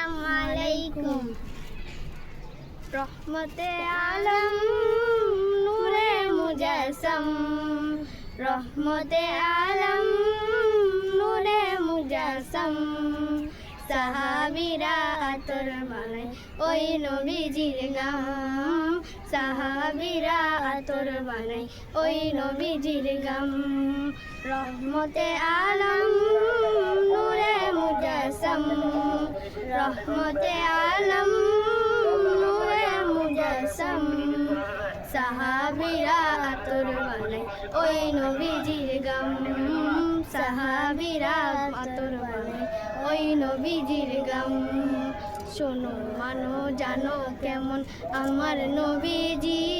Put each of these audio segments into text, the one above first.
আসসালামু রহমতে আলম, নূরে মুজাসম। রহমতে আলম, নূরে মুজাসম। সাহাবিরা আতর বানাই ওই নবীজির গাম সাহাবিরা আতর বানাই ওই নবীজির গাম। রহমতে আলম রহমতে আলম নূরে মুজাসম। সাহাবিরা আতর ওই নবীজির গাম। সাহাবিরা আতর বানাই ওই নবীজির গাম। শোনো, মানো, জানো কেমন আমার নবীজি।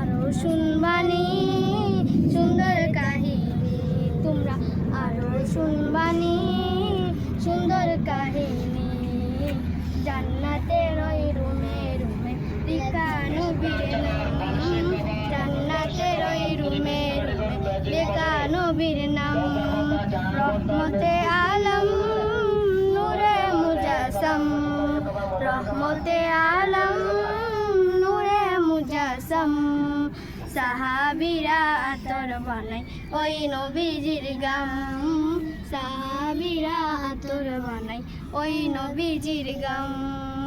আরও শুনবানি, সুন্দর কাহিনী, তোমরা আরও শুনবানি, সুন্দর কাহিনী। জান্নাতের ওই রুমে রুমে টিকানো বীর নাম জান্নাতের ওই রুমে রুমে টিকানো বীর নাম। রহমতে আলম, নূরে মুজাসম, রহমতে আলম সাহাবিরা আতর বানাই ওই নবীজির গাম সাহাবিরা আতর বানাই ওই নবীজির গাম